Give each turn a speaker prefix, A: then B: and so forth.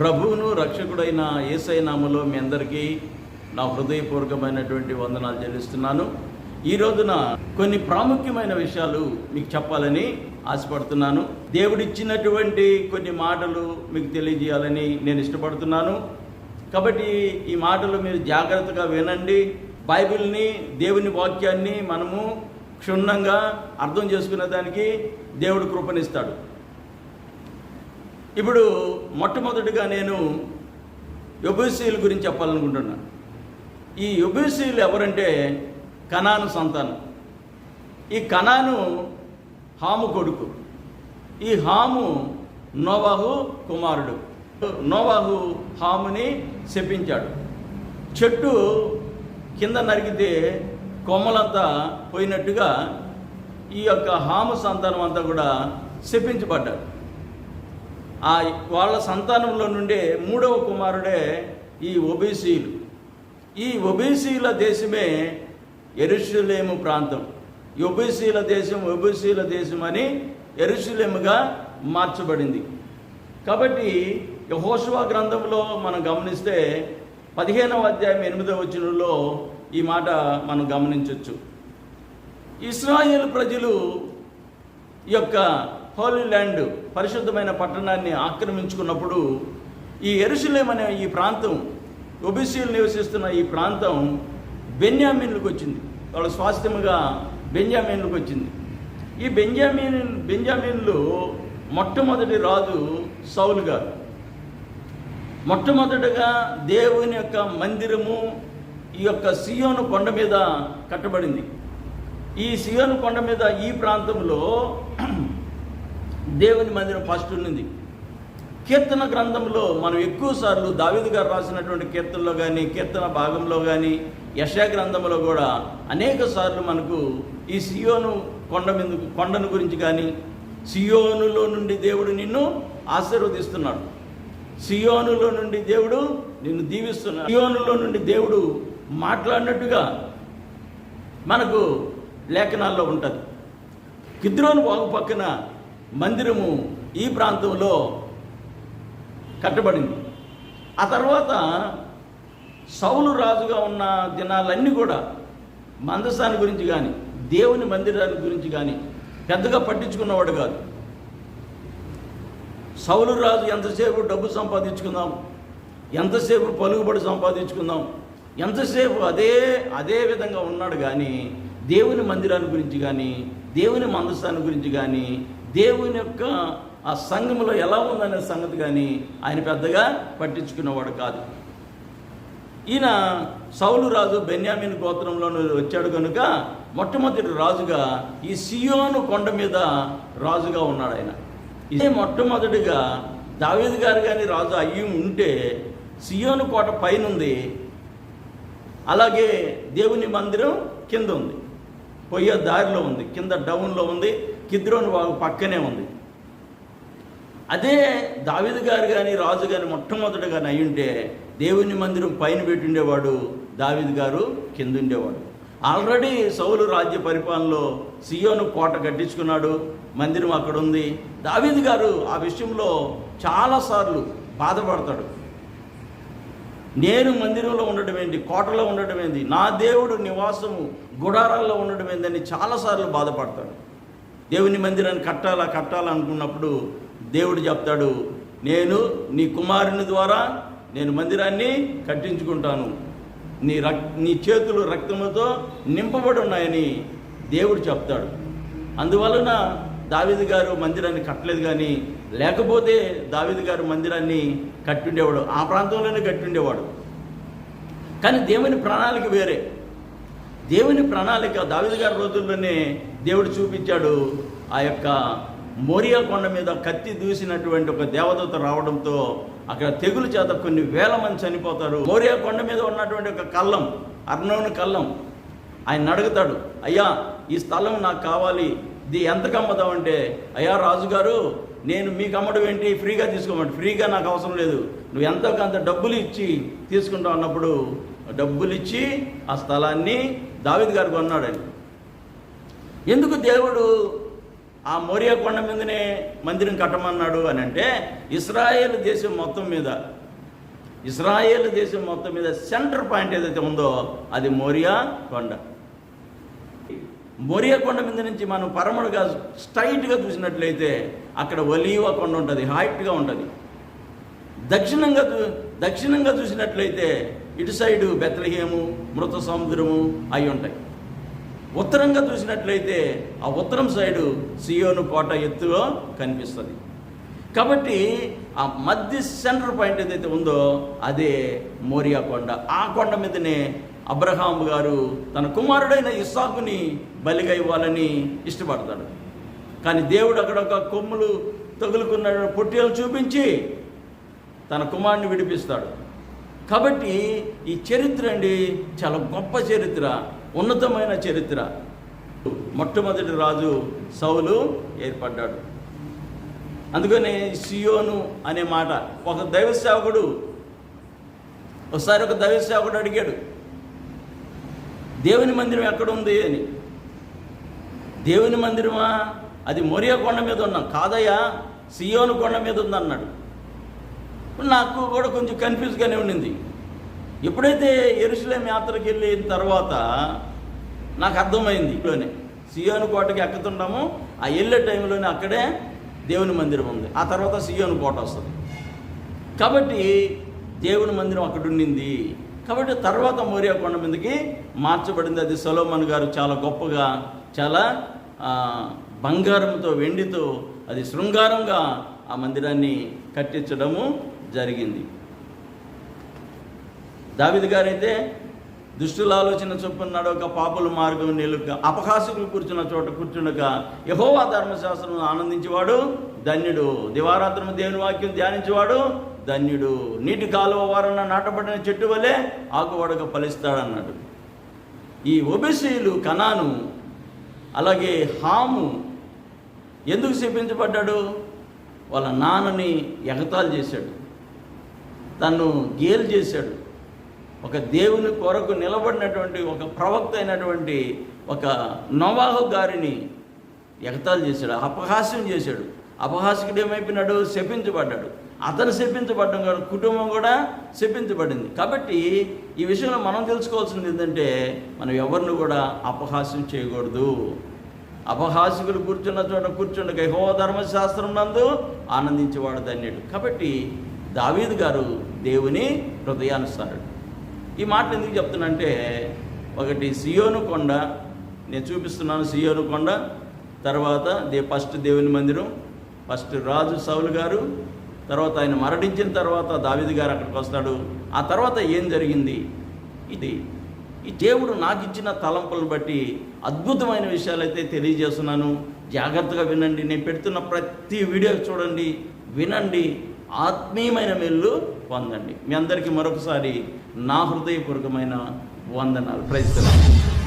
A: ప్రభువును రక్షకుడైన ఏసై నామలో మీ అందరికీ నా హృదయపూర్వకమైనటువంటి వందనాలు చెల్లిస్తున్నాను. ఈ రోజున కొన్ని ప్రాముఖ్యమైన విషయాలు మీకు చెప్పాలని ఆశపడుతున్నాను. దేవుడిచ్చినటువంటి కొన్ని మాటలు మీకు తెలియజేయాలని నేను ఇష్టపడుతున్నాను. కాబట్టి ఈ మాటలు మీరు జాగ్రత్తగా వినండి. బైబిల్ని దేవుని వాక్యాన్ని మనము క్షుణ్ణంగా అర్థం చేసుకునే దానికి దేవుడు కృపనిస్తాడు. ఇప్పుడు మొట్టమొదటిగా నేను యొబూసీల గురించి చెప్పాలనుకుంటున్నాను ఈ యొబూసీలు ఎవరంటే కనాను సంతానం. ఈ కనాను హాము కొడుకు. ఈ హాము నోవాహు కుమారుడు. నోవాహు హాముని శపించాడు. చెట్టు కింద నరికితే కొమ్మలంతా పోయినట్టుగా ఈ యొక్క హాము సంతానం అంతా కూడా శపించబడ్డాడు ఆ వాళ్ళ సంతానంలో నుండే మూడవ కుమారుడే ఈ ఒబీసీలు ఈ ఒబీసీల దేశమే ఎరుషులేము ప్రాంతం. ఈ ఒబీసీల దేశం ఒబీసీల దేశం అని ఎరుషులేముగా మార్చబడింది. కాబట్టి యహోషువా గ్రంథంలో మనం గమనిస్తే పదిహేనవ అధ్యాయం ఎనిమిదవ వచనంలో ఈ మాట మనం గమనించవచ్చు ఇస్రాయేల్ ప్రజలు యొక్క హోలీ ల్యాండ్ పరిశుద్ధమైన పట్టణాన్ని ఆక్రమించుకున్నప్పుడు ఈ ఎరుసలేం అనే ఈ ప్రాంతం ఒబిసీలు నివసిస్తున్న ఈ ప్రాంతం బెన్యామీన్లకు వచ్చింది. వాళ్ళ స్వాస్థ్యముగా బెంజామీన్లకు వచ్చింది. ఈ బెంజామీన్ బెంజామీన్లు మొట్టమొదటి రాజు సౌలు గారు. మొట్టమొదటగా దేవుని యొక్క మందిరము ఈ యొక్క సియోను కొండ మీద కట్టబడింది. ఈ సియోను కొండ మీద ఈ ప్రాంతంలో దేవుని మందిరం ఫస్ట్ ఉన్నది కీర్తన గ్రంథంలో మనం ఎక్కువ సార్లు గారు రాసినటువంటి కీర్తనలో కానీ కీర్తన భాగంలో కానీ యశా గ్రంథంలో కూడా అనేక సార్లు మనకు ఈ సియోను కొండ మీద కొండను గురించి కానీ సియోనులో నుండి దేవుడు నిన్ను ఆశీర్వదిస్తున్నాడు. సియోనులో నుండి దేవుడు నిన్ను దీవిస్తున్నాడు. సియోనులో నుండి దేవుడు మాట్లాడినట్టుగా మనకు లేఖనాల్లో ఉంటుంది. కిద్రోను వాగు పక్కన మందిరము ఈ ప్రాంతంలో కట్టబడింది. ఆ తర్వాత సౌలు రాజుగా ఉన్న దినాలన్నీ కూడా మందసాన్ని గురించి కానీ దేవుని మందిరాన్ని గురించి కానీ పెద్దగా పట్టించుకున్నవాడు కాదు. సౌలు రాజు ఎంతసేపు డబ్బు సంపాదించుకుందాం ఎంతసేపు పలుకుబడి సంపాదించుకుందాం ఎంతసేపు అదే అదే విధంగా ఉన్నాడు కానీ దేవుని మందిరాన్ని గురించి కానీ దేవుని మందస్థానం గురించి కానీ దేవుని యొక్క ఆ సంఘంలో ఎలా ఉందనే సంగతి కానీ ఆయన పెద్దగా పట్టించుకునేవాడు కాదు. ఈయన సౌలు రాజు బెన్యామిన్ గోత్రంలో వచ్చాడు కనుక మొట్టమొదటి రాజుగా ఈ సియోను కొండ మీద రాజుగా ఉన్నాడు ఆయన. ఇదే మొట్టమొదటిగా దావేది గారు కానీ రాజు అయ్యి ఉంటే సియోను కోట పైన ఉంది అలాగే దేవుని మందిరం కింద ఉంది. పోయే దారిలో ఉంది. కింద డౌన్లో ఉంది. కిద్రోని వాగు పక్కనే ఉంది. అదే దావిద్ గారు కానీ రాజు కానీ మొట్టమొదటిగా అయ్యుంటే దేవుని మందిరం పైన పెట్టిండేవాడు దావిద్ గారు కింద ఉండేవాడు ఆల్రెడీ సౌలు రాజ్య పరిపాలనలో సియోను కోట కట్టించుకున్నాడు మందిరం అక్కడ ఉంది దావిద్ గారు ఆ విషయంలో చాలాసార్లు బాధపడతాడు. నేను మందిరంలో ఉండడం ఏంటి? కోటలో ఉండడం ఏంటి నా దేవుడు నివాసము గుడారాల్లో ఉండడం ఏందని చాలాసార్లు బాధపడతాడు. దేవుని మందిరాన్ని కట్టాలా కట్టాలా అనుకున్నప్పుడు దేవుడు చెప్తాడు నేను నీ కుమారుని ద్వారా నేను మందిరాన్ని కట్టించుకుంటాను. నీ రక్ నీ చేతులు రక్తముతో నింపబడి ఉన్నాయని దేవుడు చెప్తాడు. అందువలన దావిది గారు మందిరాన్ని కట్టలేదు కానీ లేకపోతే దావిది గారు మందిరాన్ని కట్టుండేవాడు ఆ ప్రాంతంలోనే కట్టుండేవాడు. కానీ దేవుని ప్రణాళిక వేరే. దేవుని ప్రణాళిక దావిది గారి రోజుల్లోనే దేవుడు చూపించాడు ఆ యొక్క మోరియా కొండ మీద కత్తి దూసినటువంటి ఒక దేవదూత రావడంతో అక్కడ తెగులు చేత కొన్ని వేల మంది చనిపోతారు. మోరియా కొండ మీద ఉన్నటువంటి ఒక కళ్ళం అర్నోని కళ్ళం ఆయన అడుగుతాడు అయ్యా ఈ స్థలం నాకు కావాలి. ఇది ఎంతకు అమ్ముదామంటే అయ్యా రాజుగారు నేను మీకు అమ్మడం ఏంటి? ఫ్రీగా తీసుకోమంటే ఫ్రీగా నాకు అవసరం లేదు. నువ్వు ఎంతో కొంత డబ్బులు ఇచ్చి తీసుకుంటావు అన్నప్పుడు డబ్బులు ఇచ్చి ఆ స్థలాన్ని దావిద్ గారు కొన్నాడని ఎందుకు దేవుడు ఆ మోరియా కొండ మీదనే మందిరం కట్టమన్నాడు అని అంటే ఇస్రాయేల్ దేశం మొత్తం మీద ఇస్రాయేల్ దేశం మొత్తం మీద సెంటర్ పాయింట్ ఏదైతే ఉందో అది మోరియా కొండ. మోరియా కొండ మీద నుంచి మనం పరముడుగా స్ట్రైట్గా చూసినట్లయితే అక్కడ ఒలీవ కొండ ఉంటుంది హైట్గా ఉంటుంది. దక్షిణంగా దక్షిణంగా చూసినట్లయితే ఇటు సైడు బెత్లహేము మృత సముద్రము అయి ఉంటాయి. ఉత్తరంగా చూసినట్లయితే ఆ ఉత్తరం సైడు సియోను కోట ఎత్తులో కనిపిస్తుంది. కాబట్టి ఆ మధ్య సెంటర్ పాయింట్ ఏదైతే ఉందో అదే మోరియా కొండ. ఆ కొండ మీదనే అబ్రహాం గారు తన కుమారుడైన ఇస్సాకుని బలిగా ఇవ్వాలని ఇష్టపడతాడు. కానీ దేవుడు అక్కడ ఒక కొమ్ములు తగులుకున్న పొట్టేలు చూపించి తన కుమారుని విడిపిస్తాడు. కాబట్టి ఈ చరిత్ర అండి చాలా గొప్ప చరిత్ర ఉన్నతమైన చరిత్ర. మొట్టమొదటి రాజు సౌలు ఏర్పడ్డాడు. అందుకని సియోను అనే మాట ఒక దైవ సేవకుడు ఒకసారి ఒక దైవ సేవకుడు అడిగాడు దేవుని మందిరం ఎక్కడ ఉంది? అని. దేవుని మందిరమా? అది మొరియా కొండ మీద ఉన్నాం. కాదయ్యా సియోను కొండ మీద ఉందన్నాడు. నాకు కూడా కొంచెం కన్ఫ్యూజ్గానే ఉండింది. ఎప్పుడైతే ఎరుసలేం యాత్రకి వెళ్ళిన తర్వాత నాకు అర్థమైంది ఇప్పుడునే సియోను కోటకి ఎక్కుతుంటాము ఆ వెళ్ళే టైంలోనే అక్కడే దేవుని మందిరం ఉంది. ఆ తర్వాత సియోను కోట వస్తుంది. కాబట్టి దేవుని మందిరం అక్కడ ఉండింది. కాబట్టి తర్వాత మోరియా కొండ మీదకి మార్చబడింది. అది సొలోమన్ గారు చాలా గొప్పగా చాలా బంగారంతో వెండితో అది శృంగారంగా ఆ మందిరాన్ని కట్టించడము జరిగింది. దావిద్ గారైతే దుష్టుల ఆలోచన చొప్పున ఒక పాపుల మార్గం నిలుక అపహాసకులు కూర్చున్న చోట కూర్చుండక యహోవా ధర్మశాస్త్రం ఆనందించేవాడు ధన్యుడు. దివారాత్రము దేవుని వాక్యం ధ్యానించేవాడు ధన్యుడు. నీటి కాలువ వారన్న నాటబడిన చెట్టు వలె ఆకువాడక ఫలిస్తాడన్నాడు. ఈ ఒబెసీలు కనాను అలాగే హాము ఎందుకు శపించబడ్డాడు? వాళ్ళ నాన్నని ఎగతాలు చేశాడు. తను గేలు చేశాడు. ఒక దేవుని కొరకు నిలబడినటువంటి ఒక ప్రవక్త అయినటువంటి ఒక నవాహు గారిని ఎగతాలు చేశాడు అపహాస్యం చేశాడు. అపహాసకుడు ఏమైపోయినాడు శపించబడ్డాడు. అతను శపించబడ్డం కాదు కుటుంబం కూడా శపించబడింది. కాబట్టి ఈ విషయంలో మనం తెలుసుకోవాల్సింది ఏంటంటే మనం ఎవరిని కూడా అపహాస్యం చేయకూడదు. అపహాసికులు కూర్చున్న చోట కూర్చుండగా హో ధర్మశాస్త్రం నందు ఆనందించేవాడు ధన్యుడు. కాబట్టి దావీదు గారు దేవుని హృదయానుసారుడు. ఈ మాటలు ఎందుకు చెప్తున్నానంటే ఒకటి సియోను కొండ నేను చూపిస్తున్నాను సియోను కొండ తర్వాత దే ఫస్ట్ దేవుని మందిరం ఫస్ట్ రాజు సౌలు గారు తర్వాత ఆయన మరణించిన తర్వాత దావీదు గారు అక్కడికి వస్తాడు. ఆ తర్వాత ఏం జరిగింది? ఇది ఈ దేవుడు నాకు ఇచ్చిన తలంపులను బట్టి అద్భుతమైన విషయాలైతే తెలియజేస్తున్నాను. జాగ్రత్తగా వినండి. నేను పెడుతున్న ప్రతి వీడియో చూడండి వినండి. ఆత్మీయమైన మెల్లు పొందండి. మీ అందరికీ మరొకసారి నా హృదయపూర్వకమైన వందనాలు. ప్రజలు